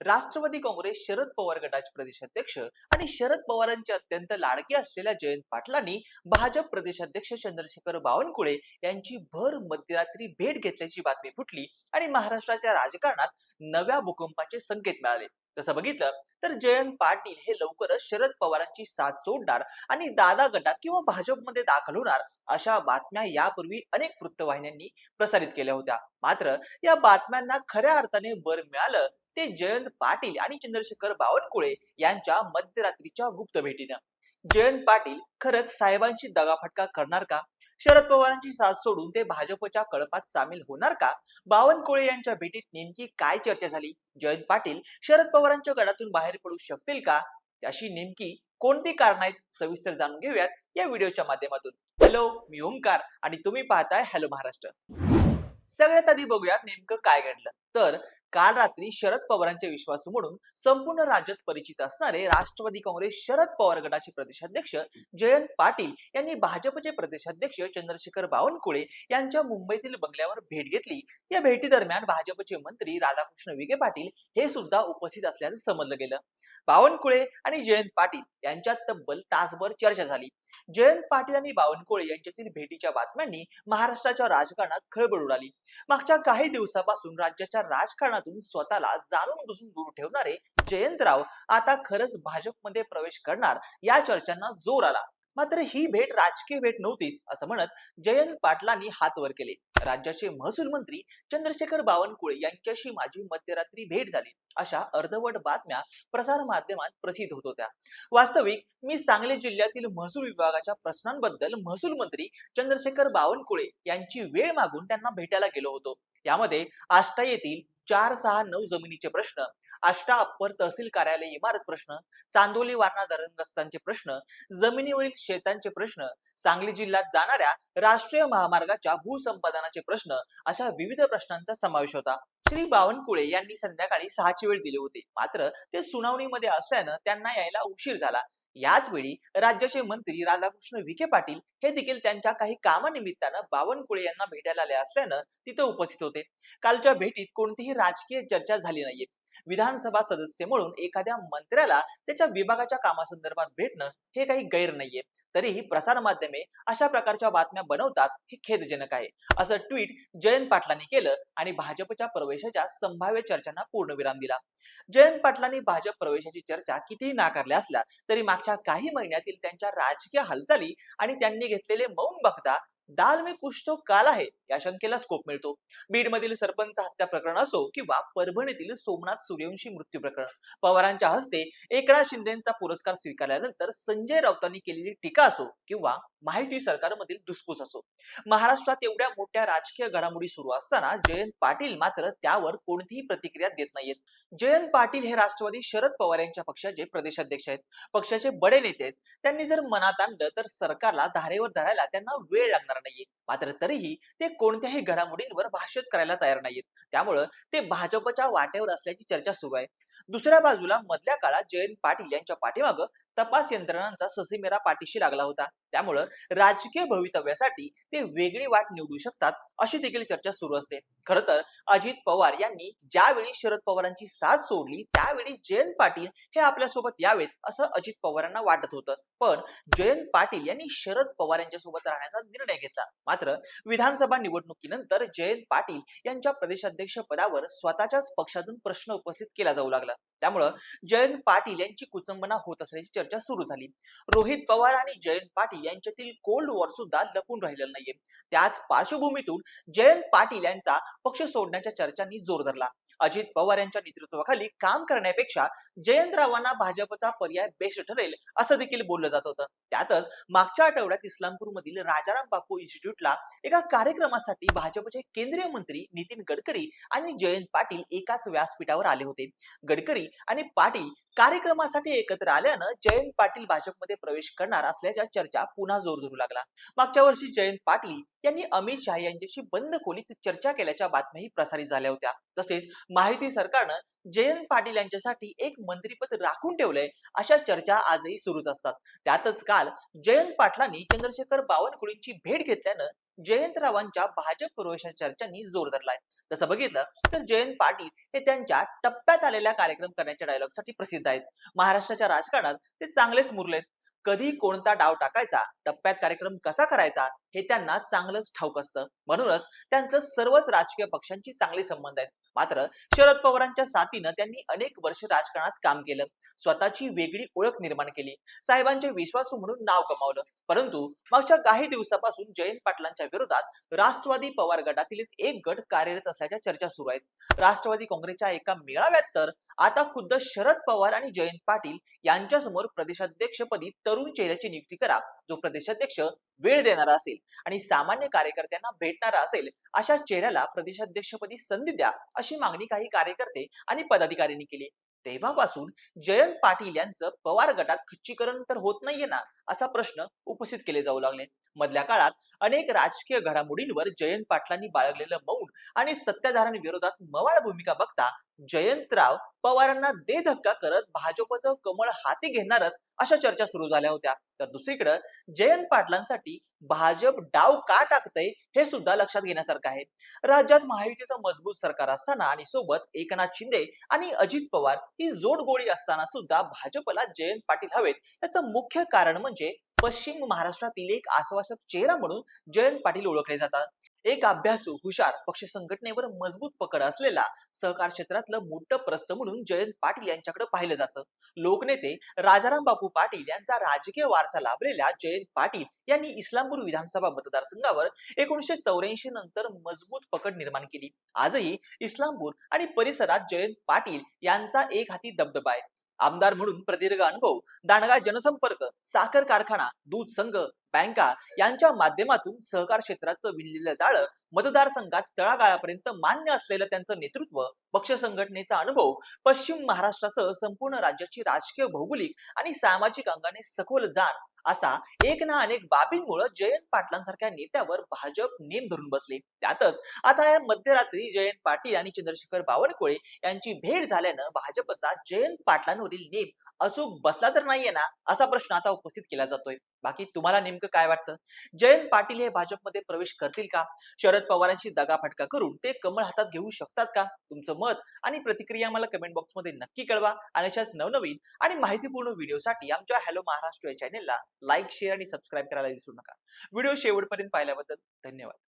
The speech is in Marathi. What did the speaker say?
राष्ट्रवादी काँग्रेस शरद पवार गटाचे प्रदेशाध्यक्ष आणि शरद पवारांचे अत्यंत लाडके असलेल्या जयंत पाटलांनी भाजप प्रदेशाध्यक्ष चंद्रशेखर बावनकुळे यांची भर मध्यरात्री भेट घेतल्याची बातमी फुटली आणि महाराष्ट्राच्या राजकारणात नव्या भूकंपाचे संकेत मिळाले. तसं बघितलं तर जयंत पाटील हे लवकरच शरद पवारांची साथ सोडणार आणि दादा गटात किंवा भाजपमध्ये दाखल होणार अशा बातम्या यापूर्वी अनेक वृत्तवाहिन्यांनी प्रसारित केल्या होत्या. मात्र या बातम्यांना खऱ्या अर्थाने बर मिळालं ते जयंत पाटील आणि चंद्रशेखर बावनकुळे यांच्या मध्यरात्रीच्या गुप्त भेटीनं. जयंत पाटील खरंच साहेबांची दगाफटका करणार का? शरद पवारांची साथ सोडून ते भाजपच्या कळपात सामील होणार का? बावनकुळे यांच्या भेटीत नेमकी काय चर्चा झाली? जयंत पाटील शरद पवारांच्या गडातून बाहेर पडू शकतील का? अशी नेमकी कोणती कारण आहेत? सविस्तर जाणून घेऊयात या व्हिडिओच्या माध्यमातून. हॅलो मी ओमकार आणि तुम्ही पाहताय हॅलो महाराष्ट्र. सगळ्यात आधी बघूयात नेमकं काय घडलं. तर काल रात्री शरद पवारांचे विश्वासू म्हणून संपूर्ण राज्यात परिचित असणारे राष्ट्रवादी काँग्रेस शरद पवार गटाचे प्रदेशाध्यक्ष जयंत पाटील यांनी भाजपचे प्रदेशाध्यक्ष चंद्रशेखर बावनकुळे यांच्या मुंबईतील बंगल्यावर भेट घेतली. या भेटी दरम्यान भाजपचे मंत्री राधाकृष्ण विखे पाटील हे सुद्धा उपस्थित असल्याचं समजलं गेलं. बावनकुळे आणि जयंत पाटील यांच्यात तब्बल तासभर चर्चा झाली. जयंत पाटील आणि बावनकुळे यांच्यातील भेटीच्या बातम्यांनी महाराष्ट्राच्या राजकारणात खळबळ उडाली. मागच्या काही दिवसापासून राज्याच्या राजकारणात राजकारणातून स्वतःला जाणून बुजून दूर ठेवणारे जयंतराव आता खरंच भाजपमध्ये प्रवेश करणार या चर्चांना जोर आला. मात्र ही भेट राजकीय भेट नव्हतीच असं म्हणत जयंत पाटलांनी हात वर केले. राज्याचे महसूल मंत्री चंद्रशेखर बावनकुळे यांच्याशी माझी मध्यरात्री भेट झाली अशा अर्धवट बातम्या प्रसार माध्यमात प्रसिद्ध होत होत्या. वास्तविक मी सांगली जिल्ह्यातील महसूल विभागाच्या प्रश्नांबद्दल महसूल मंत्री चंद्रशेखर बावनकुळे यांची वेळ मागून त्यांना भेटायला गेलो होतो. यामध्ये आष्टा येथील चार सहा नऊ जमिनीचे प्रश्न आष्टा अप्पर तहसील कार्यालय इमारत प्रश्न चांदोली वारणा धरणग्रस्तांचे प्रश्न जमिनीवरील शेतांचे प्रश्न सांगली जिल्ह्यात जाणाऱ्या राष्ट्रीय महामार्गाच्या भूसंपादनाचे प्रश्न अशा विविध प्रश्नांचा समावेश होता. श्री बावनकुळे यांनी संध्याकाळी सहाची वेळ दिली होती. मात्र ते सुनावणीमध्ये असल्यानं त्यांना यायला उशीर झाला. याच वेळी राज्याचे मंत्री राधाकृष्ण विखे पाटील हे देखील त्यांच्या काही कामानिमित्तानं बावनकुळे यांना भेटायला आले असल्यानं तिथे उपस्थित होते. कालच्या भेटीत कोणतीही राजकीय चर्चा झाली नाहीये. विधानसभा सदस्य म्हणून एखाद्या मंत्र्याला त्याच्या विभागाच्या कामासंदर्भात भेटणं हे काही गैर नाहीये. तरीही प्रसार माध्यमे अशा प्रकारच्या बातम्या बनवतात हे खेदजनक आहे. असं ट्विट जयंत पाटलांनी केलं आणि भाजपच्या प्रवेशाच्या संभाव्य चर्चांना पूर्णविराम दिला. जयंत पाटलांनी भाजप प्रवेशाची चर्चा कितीही नाकारल्या असल्या तरी मागच्या काही महिन्यातील त्यांच्या राजकीय हालचाली आणि त्यांनी घेतलेले मौन बघता दाल में कुछ तो काला आहे या शंकेला स्कोप मिळतो. बीडमधील सरपंच हत्या प्रकरण असो किंवा परभणीतील सोमनाथ सूर्यवंशी मृत्यू प्रकरण पवारांच्या हस्ते एकनाथ शिंदेचा पुरस्कार स्वीकारल्यानंतर संजय राऊतांनी केलेली टीका असो किंवा माहिती सरकारमधील दुसपूस असो. महाराष्ट्रात एवढ्या मोठ्या राजकीय घडामोडी सुरू असताना जयंत पाटील मात्र त्यावर कोणतीही प्रतिक्रिया देत नाहीयेत. जयंत पाटील हे राष्ट्रवादी शरद पवार यांच्या पक्षाचे प्रदेशाध्यक्ष आहेत. पक्षाचे बडे नेते आहेत. त्यांनी जर मनात आणलं तर सरकारला धारेवर धरायला त्यांना वेळ लागणार नाहीये. मात्र तरीही ते कोणत्याही घडामोडींवर भाष्यच करायला तयार नाहीयेत. त्यामुळं ते भाजपच्या वाटेवर असल्याची चर्चा सुरू आहे. दुसऱ्या बाजूला मधल्या काळात जयंत पाटील यांच्या पाठीमागं तपास यंत्रणांचा ससेमेरा पाठीशी लागला होता. त्यामुळं राजकीय भवितव्यासाठी ते वेगळी वाट निवडू शकतात अशी देखील चर्चा सुरू असते. खर तर अजित पवार यांनी ज्यावेळी शरद पवारांची साथ सोडली त्यावेळी जयंत पाटील हे आपल्यासोबत यावेत असं अजित पवारांना वाटत होतं. पण जयंत पाटील यांनी शरद पवार यांच्या सोबत राहण्याचा निर्णय घेतला. मात्र विधानसभा निवडणुकीनंतर जयंत पाटील यांच्या प्रदेशाध्यक्ष पदावर स्वतःच्याच पक्षातून प्रश्न उपस्थित केला जाऊ लागला. त्यामुळं जयंत पाटील यांची कुचंबना होत असल्याची चर्चा सुरू झाली. रोहित पवार आणि जयंत पाटील यांच्यातील कोल्ड वॉर सुद्धा लपून राहिलेलं नाहीये. त्याच पार्श्वभूमीतून जयंत पाटील यांचा पक्ष सोडण्याच्या चर्चांनी जोर धरला. अजित पवार यांच्या नेतृत्वाखाली काम करण्यापेक्षा जयंतरावांना भाजपचा पर्याय बेस्ट ठरेल असं देखील बोललं जात होतं. त्यातच मागच्या आठवड्यात इस्लामपूर मधील राजाराम बापू इन्स्टिट्यूटला एका कार्यक्रमासाठी भाजपचे केंद्रीय मंत्री नितीन गडकरी आणि जयंत पाटील एकाच व्यासपीठावर आले होते. गडकरी आणि पाटील कार्यक्रमासाठी एकत्र आल्यानं जयंत पाटील भाजपमध्ये प्रवेश करणार असल्याच्या चर्चा पुन्हा जोर धरू लागला. मागच्या वर्षी जयंत पाटील यांनी अमित शहा यांच्याशी बंद खोलीत चर्चा केल्याच्या बातम्याही प्रसारित झाल्या होत्या. तसेच माहिती सरकारनं जयंत पाटील यांच्यासाठी एक मंत्रीपद राखून ठेवलंय अशा चर्चा आजही सुरूच असतात. त्यातच काल जयंत पाटलांनी चंद्रशेखर बावनकुळींची भेट घेतल्यानं जयंतरावांच्या भाजप प्रवेशाच्या चर्चांनी जोर धरलाय. तसं बघितलं तर जयंत पाटील हे त्यांच्या टप्प्यात आलेल्या कार्यक्रम करण्याच्या डायलॉगसाठी प्रसिद्ध आहेत. महाराष्ट्राच्या राजकारणात ते चांगलेच मुरलेत. कधी कोणता डाव टाकायचा टप्प्यात कार्यक्रम कसा करायचा हे त्यांना चांगलंच ठाऊक असतं. म्हणूनच त्यांचं सर्वच राजकीय पक्षांची चांगले संबंध आहेत. मात्र शरद पवारांच्या साथीनं त्यांनी अनेक वर्ष राजकारणात काम केलं. स्वतःची वेगळी ओळख निर्माण केली. साहेबांचे विश्वासू म्हणून नाव कमावलं. परंतु मागच्या काही दिवसापासून जयंत पाटलांच्या विरोधात राष्ट्रवादी पवार गटातीलच एक गट कार्यरत असल्याच्या चर्चा सुरू आहेत. राष्ट्रवादी काँग्रेसच्या एका मेळाव्यात तर आता खुद्द शरद पवार आणि जयंत पाटील यांच्यासमोर प्रदेशाध्यक्षपदी तरुण चेहऱ्याची नियुक्ती करा जो प्रदेशाध्यक्ष वेळ देणारा असेल आणि सामान्य कार्यकर्त्यांना भेटणारा असेल अशा चेहऱ्याला प्रदेशाध्यक्षपदी संधी द्या अशी मागणी काही कार्यकर्ते आणि पदाधिकाऱ्यांनी केली. तेव्हापासून जयंत पाटील यांचं पवार गटात खच्चीकरण तर होत नाहीये ना असा प्रश्न उपस्थित केले जाऊ लागले. मधल्या काळात अनेक राजकीय घडामोडींवर जयंत पाटलांनी बाळगलेलं मौन आणि सत्ताधाऱ्यांविरोधात मवाळ भूमिका बघता जयंतराव पवारांना दे धक्का करत भाजपचं कमळ हाती घेणारच अशा चर्चा सुरू झाल्या होत्या. तर दुसरीकडे जयंत पाटलांसाठी भाजप डाव का टाकतय हे सुद्धा लक्षात घेण्यासारखं आहे. राज्यात महायुतीचं मजबूत सरकार असताना आणि सोबत एकनाथ शिंदे आणि अजित पवार ही जोडगोळी असताना सुद्धा भाजपला जयंत पाटील हवेत. याचं मुख्य कारण म्हणजे पश्चिम महाराष्ट्रातील एक आश्वासक चेहरा म्हणून जयंत पाटील ओळखले जातात. एक अभ्यासू हुशार पक्ष संघटनेवर मजबूत पकड असलेला सहकार क्षेत्रातलं मोठं प्रस्थ म्हणून जयंत पाटील यांच्याकडे पाहिलं जातं. लोकनेते राजाराम बापू पाटील यांचा राजकीय वारसा लाभलेल्या जयंत पाटील यांनी इस्लामपूर विधानसभा मतदारसंघावर एकोणीशे चौऱ्याऐंशी नंतर मजबूत पकड निर्माण केली. आजही इस्लामपूर आणि परिसरात जयंत पाटील यांचा एक हाती दबदबा आहे. आमदार म्हणून प्रदीर्घ अनुभव दांडगा जनसंपर्क साखर कारखाना दूध संघ बँका यांच्या माध्यमातून सहकार क्षेत्राचं विणलेलं जाळं मतदारसंघात तळागाळापर्यंत मान्य असलेलं त्यांचं नेतृत्व पक्ष संघटनेचा अनुभव पश्चिम महाराष्ट्रासह संपूर्ण राज्याची राजकीय भौगोलिक आणि सामाजिक अंगाने सखोल जाण असा एक ना अनेक बाबींमुळे जयंत पाटलांसारख्या नेत्यावर भाजप नेम धरून बसले. त्यातच आता या मध्यरात्री जयंत पाटील आणि चंद्रशेखर बावनकुळे यांची भेट झाल्यानं भाजपचा जयंत पाटलांवरील नेम अचूक बसला तर नाहीये ना? असा प्रश्न आता उपस्थित केला जातोय. बाकी तुम्हाला नेमकं काय वाटतं? जयंत पाटील हे भाजपमध्ये प्रवेश करतील का? शरद पवारांशी दगाफटका करून ते कमळ हातात घेऊ शकतात का? तुमचं मत आणि प्रतिक्रिया मला कमेंट बॉक्समध्ये नक्की कळवा. आणि अशाच नवनवीन आणि माहितीपूर्ण व्हिडिओसाठी आमच्या हॅलो महाराष्ट्र या चॅनेलला लाईक शेअर आणि सबस्क्राईब करायला विसरू नका. व्हिडिओ शेवटपर्यंत पाहिल्याबद्दल धन्यवाद.